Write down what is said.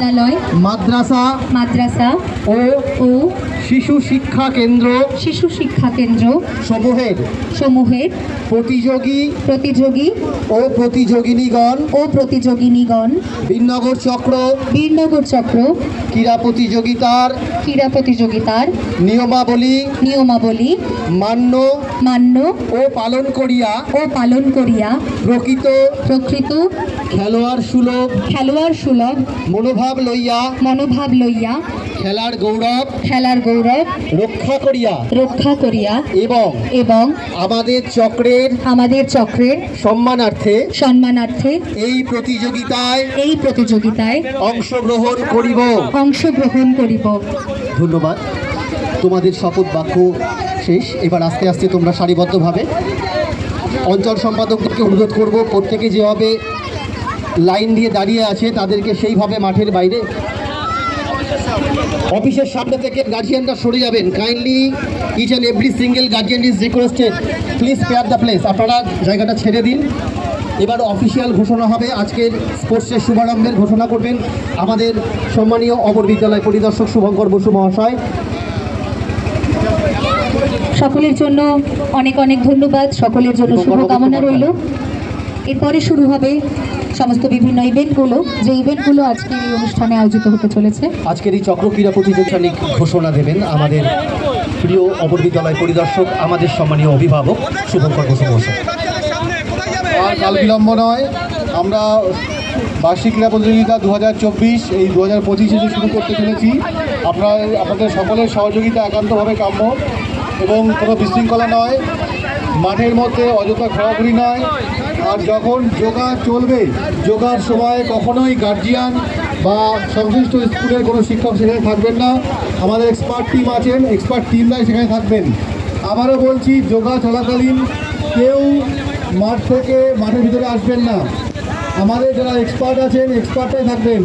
বিদ্যালয় মাদ্রাসা মাদ্রাসা ও ও শিশু শিক্ষা কেন্দ্র শিশু শিক্ষা কেন্দ্র সমূহের সমূহের প্রতিযোগী প্রতিযোগী ও প্রতিযোগিনীগণ ও প্রতিযোগিনীগণ বীরনগর চক্র বীরনগর চক্র ক্রীড়া প্রতিযোগিতার ক্রীড়া প্রতিযোগিতার নিয়মাবলী নিয়মাবলী মান্য মান্য ও পালন করিয়া ও পালন করিয়া প্রকৃত প্রকৃত খেলোয়াড় সুলভ খেলোয়াড় সুলভ মনোভাব লইয়া। মনোভাব লইয়া খেলার গৌরব। খেলার গৌরব রক্ষা করিয়া। রক্ষা করিয়া এবং এবং আমাদের চক্রের আমাদের চক্রের সম্মানার্থে সম্মানার্থে এই প্রতিযোগিতায় এই প্রতিযোগিতায় অংশগ্রহণ করিব। অংশগ্রহণ করিব। ধন্যবাদ। তোমাদের শপথ বাক্য শেষ। এবার আস্তে আস্তে তোমরা সারিবদ্ধভাবে অঞ্চল সম্পাদকদেরকে অনুরোধ করব প্রত্যেকে যেভাবে লাইন দিয়ে দাঁড়িয়ে আছে তাদেরকে সেইভাবে মাঠের বাইরে। অফিসের সামনে থেকে গার্জিয়ানরা সরে যাবেন। Kindly each and every single guardian is requested please pair the place আপনারা জায়গাটা ছেড়ে দিন। এবার অফিসিয়াল ঘোষণা হবে। আজকের স্পোর্টসের শুভারম্ভের ঘোষণা করবেন আমাদের সম্মানীয় অমর বিদ্যালয় পরিদর্শক শুভঙ্কর বসু মহাশয়। সকলের জন্য অনেক অনেক ধন্যবাদ। সকলের জন্য শুভকামনা রইল। এরপরে শুরু হবে সমস্ত বিভিন্ন ইভেন্টগুলো যে ইভেন্টগুলো আজকের এই অনুষ্ঠানে আয়োজিত হতে চলেছে। আজকের এই চক্র ক্রীড়া প্রতিযোগিতানিক ঘোষণা দেবেন আমাদের প্রিয় অমর বিদ্যালয় পরিদর্শক আমাদের সম্মানীয় অভিভাবক শুভঙ্কর বসু মহাশয়। আর কাল বিলম্ব নয় আমরা বার্ষিক ক্রীড়া প্রতিযোগিতা দু হাজার চব্বিশ এই দু হাজার পঁচিশে যে শুরু করতে চলেছি আপনার আপনাদের সকলের সহযোগিতা একান্তভাবে কাম্য এবং কোনো বিশৃঙ্খলা নয়। মাঠের মধ্যে অযথা ঘোরাঘুরি নয়। আর যখন যোগা চলবে, যোগার সময় কখনোই গার্জিয়ান বা সংশ্লিষ্ট স্কুলের কোনো শিক্ষক সেখানে থাকবেন না। আমাদের এক্সপার্ট টিম আছেন এক্সপার্ট টিমরাই সেখানে থাকবেন। আবারও বলছি, যোগা চলাকালীন কেউ মাঠ থেকে মাঠের ভিতরে আসবেন না। আমাদের যারা এক্সপার্ট আছেন এক্সপার্টরাই থাকবেন।